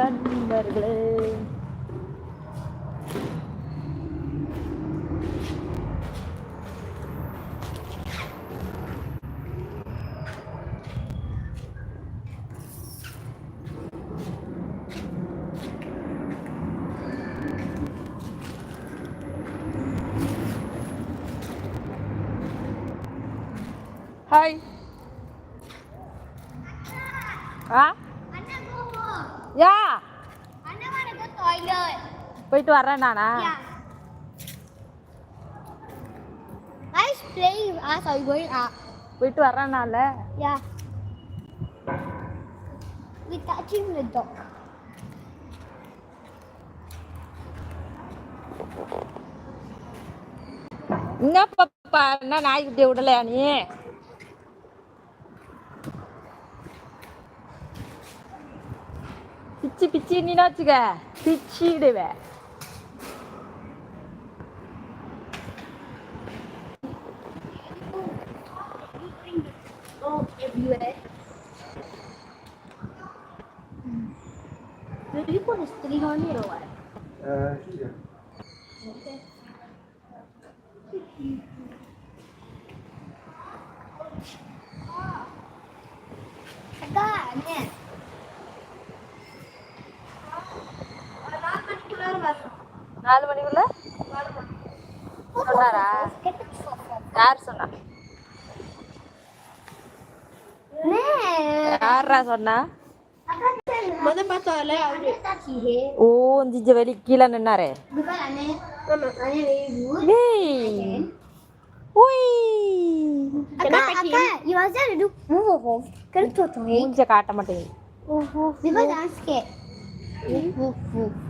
நண்பர்களே ஹாய் ஆ யா போயிட்டு வர்றேன் நானா போயிட்டு வர்றேன் நான்ல யா with touching என்ன பாப்பா என்ன நாய்க்குட்டியை விடலையா நீ பிச்சு பிச்சு நீ வச்சுக்க பிச்சிடுவேன் Oh, everywhere. Do you put a string on it or what? Uh, yeah. Okay. அக்கா அண்ணே நாலு மணிக்குள்ள சொன்னாரா? யார் சொன்னா? யாரா சொன்னா? ஓ ஜிஜ வெளி கீழே நின்னாரே. bukan aneh mama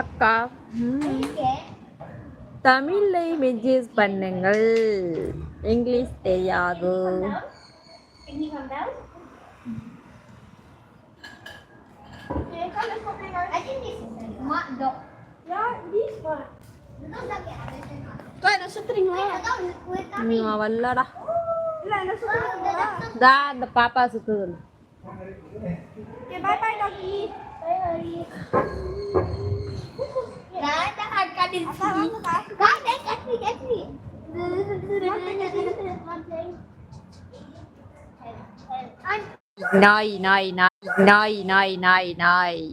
அக்கா ம். தமிழ்ல மெசேஜ் பண்ணுங்கள் இங்கிலீஷ் தெரியாது வரலடா Lah, nak string. Để bye bye đọc gì? Bye bye. Đấy, ta ăn cá đình à, gì? Có, đấy, cá gì, cá gì? Này, này, này, này, này, này.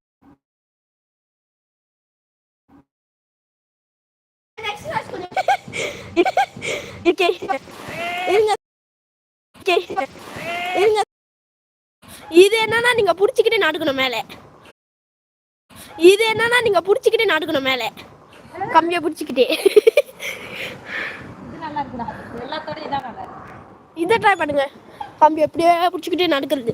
இருக்கே இருங்க. இருங்க. இது என்னன்னா நீங்க புடிச்சுக்கிட்டே நாடுக்கணும் மேலே. இது என்னன்னா நீங்க புடிச்சுக்கிட்டே நாடுக்கணும் மேலே. கம்மியா புடிச்சுக்கிட்டே. இதை ட்ரை பண்ணுங்க. கம்பி எப்படியே புடிச்சுக்கிட்டே நடக்கிறது.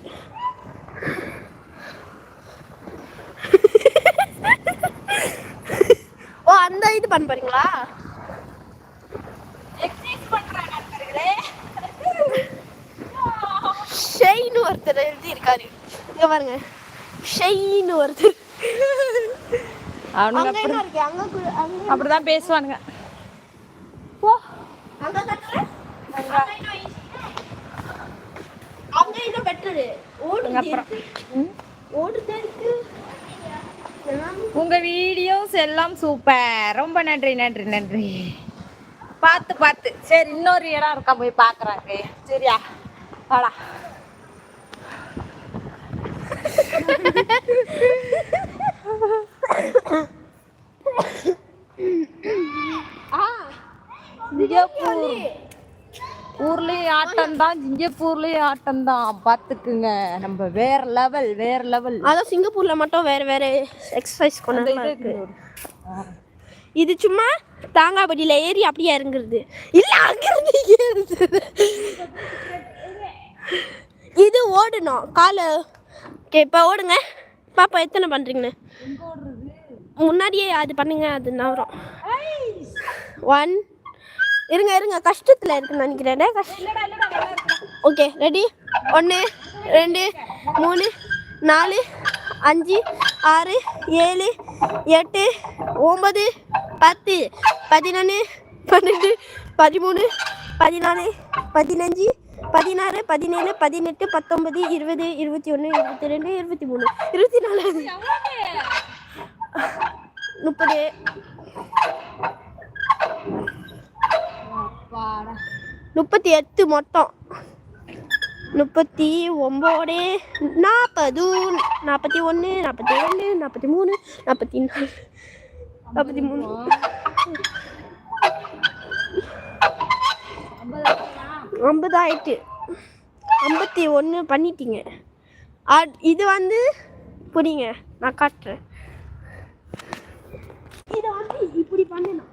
ஓ அந்த இது பண்ண போறீங்களா எக்ஸசைஸ் பண்றாங்க நண்பர்களே ஷெய்னு ஒருத்தர் எழுதி இருக்காரு இங்க பாருங்க. ஷெய்னு ஒருத்தர். அவனுங்க அப்படி அப்படிதான். பேசுவானுங்க. போ. அங்க இன்னும் பெட்டரு உங்க வீடியோஸ் எல்லாம் சூப்பர். ரொம்ப நன்றி நன்றி நன்றி. பார்த்து பார்த்து. சரி இன்னொரு இடம் இருக்கா? போய் பார்க்குறாங்க சரியா? வாடா. சிங்கப்பூர் ஊர்லயும் ஆட்டம் தான் சிங்கப்பூர்லயும் ஆட்டம் தான் நம்ம வேற லெவல் வேற லெவல் அதான் சிங்கப்பூர்ல மட்டும் வேற வேற எக்ஸசைஸ் கொண்டு இருக்கு. இது சும்மா தாங்காபடியில ஏறி அப்படியே இறங்குறது. இல்ல அங்கிருந்து ஏறுது இது ஓடணும். காலை ஓகே இப்போ ஓடுங்க. பாப்பா எத்தனை பண்றீங்கன்னு? முன்னாடியே அது பண்ணுங்க அது நவரும். ஒன் இருங்க இருங்க கஷ்டத்தில் இருக்குன்னு நினைக்கிறேன் ஓகே ரெடி ஒன்று ரெண்டு மூணு நாலு அஞ்சு ஆறு ஏழு எட்டு ஒம்பது பத்து பதினொன்று பன்னெண்டு பதிமூணு பதினாலு பதினஞ்சு பதினாறு பதினேழு பதினெட்டு பத்தொன்பது இருபது இருபத்தி ஒன்று இருபத்தி ரெண்டு இருபத்தி மூணு இருபத்தி நாலு முப்பது. முப்பத்தி எட்டு மொத்தம். முப்பத்தி ஒம்பது நாற்பது நாற்பத்தி ஒன்று நாற்பத்தி ரெண்டு நாற்பத்தி மூணு நாற்பத்தி நாலு நாற்பத்தி மூணு ஐம்பது ஆயிட்டு ஐம்பத்தி ஒன்று பண்ணிட்டீங்க இது வந்து புரியுங்க நான் காட்டுறேன். இதை வந்து இப்படி பண்ணணும்.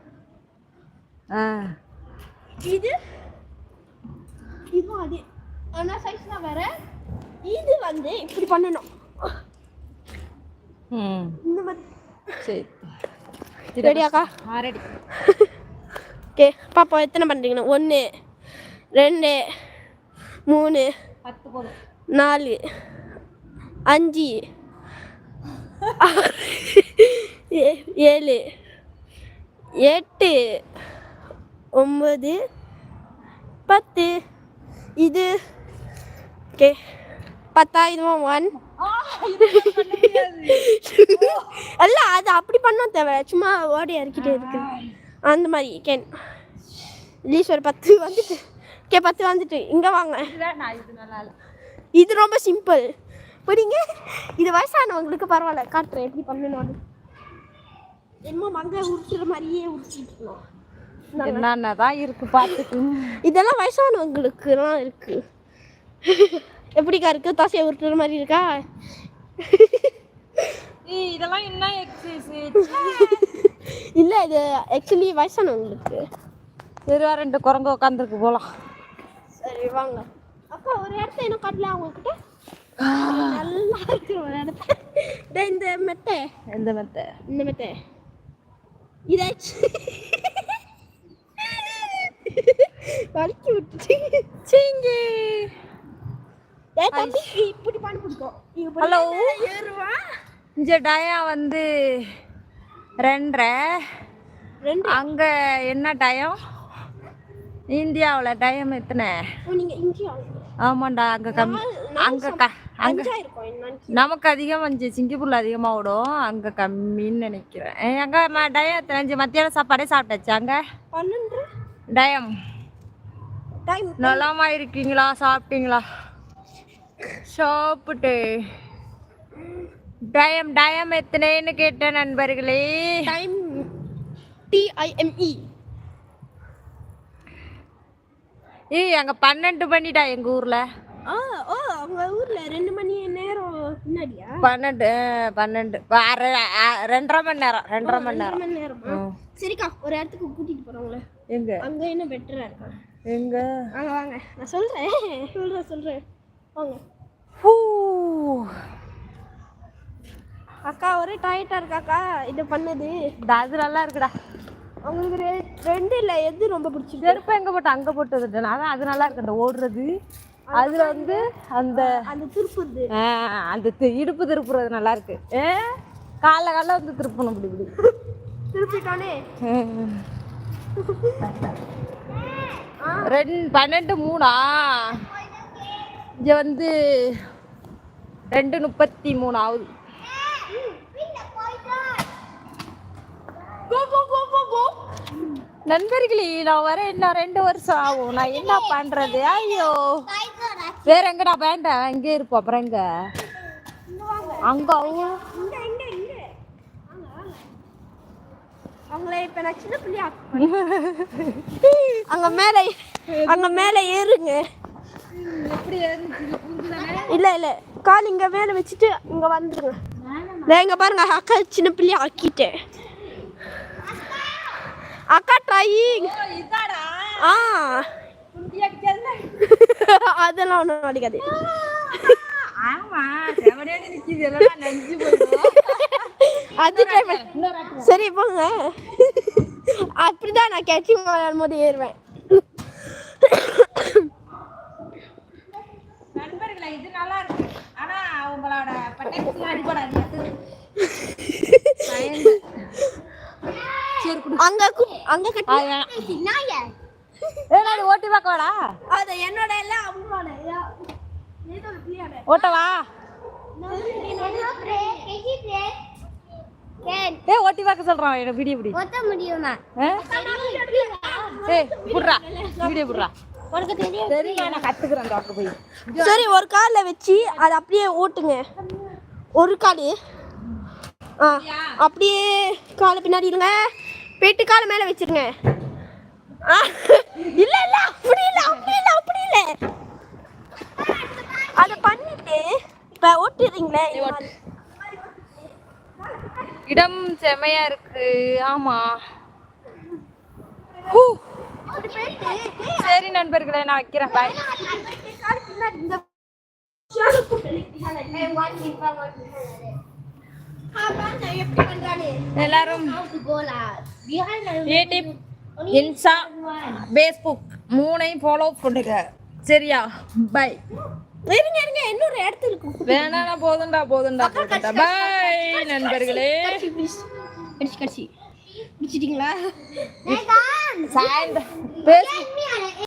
இது இதுவும் அதே. ஆனால் சைஸ் தான் வேற. இது வந்து இப்படி பண்ணணும். இந்த மாதிரி. சரி. ரெடியாக்கா ரெடி ஓகே பாப்பா எத்தனை பண்ணுறீங்கண்ணா ஒன்று. ரெண்டு மூணு நாலு அஞ்சு ஏழு எட்டு ஒம்பது பத்து. இது ஓகே பத்தா இதுவும் ஒன் அல்ல அது அப்படி பண்ண தேவை சும்மா ஓடி இறக்கிட்டே இருக்கு அந்த மாதிரி கேன் ப்ளீஸ் ஒரு பத்து வந்துட்டு. ஓகே பத்து வந்துட்டு இங்கே வாங்க. நான் இது நல்லா இல்லை. இது ரொம்ப சிம்பிள் புரியுங்க இது வயசானவங்களுக்கு பரவாயில்ல. காட்டுறேன் எப்படி பண்ணணும் என்னமோ மங்க உருட்டுற மாதிரியே உருட்டிட்டு இருக்கணும் என்னென்ன தான் இருக்கு பார்த்துக்கு இதெல்லாம் வயசானவங்களுக்குலாம் இருக்கு. எப்படிக்கா இருக்கு? தோசையை உருட்டுற மாதிரி இருக்கா? இதெல்லாம் என்ன எக்ஸசைஸ் இல்லை இது ஆக்சுவலி வயசானவங்களுக்கு. சரி வா ரெண்டு குரங்கு உட்காந்துருக்கு போலாம் சரி வாங்க. அக்கா ஒரு இடத்த என்ன காட்டல அவங்கக்கிட்ட நல்லா இருக்கு ஒரு இடத்த. இதோ இந்த மெத்தை. எந்த மெத்த? இந்த மெத்தை. இதாச்சு. வலிக்கி விட்டுச்சு. சிங்கி. ஏன் தம்பி இப்படி பண்ணி பிடிக்கும் Hello. ஏறுவா. இந்த டயா வந்து ரெண்டரை. ரெண்டு. அங்க என்ன டயம்? இந்தியாவில் டயம் எத்தனை. ஆமாண்டா அங்க கம்மி அங்க க அங்க நமக்கு அதிகம் வந்து சிங்கப்பூர்ல அதிகமா ஓடும் அங்க கம்மின்னு நினைக்கிறேன். அங்க ம- டயம் எத்தனை? மத்தியானம் சாப்பாடே சாப்பிட்டாச்சு அங்க? டயம். டைம் நலமா இருக்கீங்களா? சாப்பிட்டீங்களா? சாப்பிட்டு. டயம் டயம் எத்தனைன்னு கேட்டேன் நண்பர்களே. டைம் டிஐஎம்இ ஏய் அங்க பன்னெண்டு மணிடா எங்க ஊர்ல. ஆ ஓ உங்க ஊர்ல ரெண்டு மணி நேரம் முன்னாடியா? பன்னெண்டு பன்னெண்டு. ரெண்டரை மணி நேரம் ரெண்டரை மணி நேரம். மணி நேரமா? சரிக்கா ஒரு இடத்துக்கு கூட்டிட்டு போறோங்களே எங்க? அங்க என்ன பெட்டரா இருக்கா? எங்க? வாங்க வாங்க. நான் சொல்றேன் சொல்றேன் சொல்றேன். வாங்க. ஹூ. அக்கா ஒரே டயர்டா இருக்காக்கா இது பண்ணது. அது நல்லா இருக்குடா. உங்களுக்கு ரெண்டு இல்ல எது ரொம்ப பிடிச்சிருக்கு? செருப்பு எங்க போட்டு அங்க போட்டு வந்துட்டேன் அது நல்லா இருக்கு. அந்த ஓடுறது அதுல வந்து அந்த அந்த திருப்புது அந்த இடுப்பு திருப்புறது நல்லா இருக்கு. காலைல காலைல வந்து திருப்பணும் இப்படி இப்படி. திருப்பிட்டோனே. ரெண்டு பன்னெண்டு மூணா? இங்கே வந்து ரெண்டு முப்பத்தி மூணு ஆகுது நண்பர்களே நான் வர இன்னும் ரெண்டு வருஷம் ஆகும். நான் என்ன பண்றது? ஐயோ. வேற எங்கடா வேண்டாம் இங்கே இருப்போம். அப்புறம் எங்க? அங்க அங்க மேல அங்க மேல ஏறுங்க. இல்ல இல்ல. கால் இங்க மேல வச்சுட்டு இங்க வந்துருங்க. இங்க பாருங்க அக்கா சின்ன பிள்ளையா ஆக்கிட்டேன். அக்கா ட்ரையிங் ஆ. அதெல்லாம் ஒன்றும் அடிக்காது. அது ட்ரை பண்ண சரி போங்க. அப்படிதான் நான் கேட்சிங் விளையாடும் போது ஏறுவேன். நண்பர்களே இது நல்லா இருக்கு ஆனா உங்களோட அடிபடாது அங்க அங்க கட்டி. ஓட்டி பார்க்க வாடா. அது என்னோட அவங்களோட. பிள்ளையோட. ஓட்டவா ஏ ஓட்டி பார்க்க சொல்றான். எனக்கு வீடியோ பிடி. ஒத்த முடியுமா? புடுறா. வீடியோ புடுறா. உனக்கு தெரியும்? தெரியும் நான் கத்துக்கிறேன் டாக்டர் போய். சரி ஒரு கால்ல வச்சு அதை அப்படியே ஓட்டுங்க. ஒரு கால். ஆ அப்படியே காலை பின்னாடி இருங்க. போயிட்டு காலை மேலே வச்சிருங்க. இல்ல இல்ல அப்படி இல்ல அப்படி இல்ல அப்படி இல்ல. அதை பண்ணிட்டு இப்ப ஓட்டுறீங்களே. இடம் செமையா இருக்கு. ஆமா. ஹூ. சரி நண்பர்களே நான் வைக்கிறேன். பாய் பின்னாடி எல்லாரும் யூடியூப் இன்ஸ்டா ஃபேஸ்புக் மூணையும் ஃபாலோ பண்ணுங்க. சரியா? பை இருங்க இருங்க இன்னொரு இடத்துல இருக்கு வேணாம் போதும்டா போதும்டா போதும்டா. பை நண்பர்களே. கடிச்சு கடிச்சு முடிச்சிட்டீங்களா? சாயந்தரம்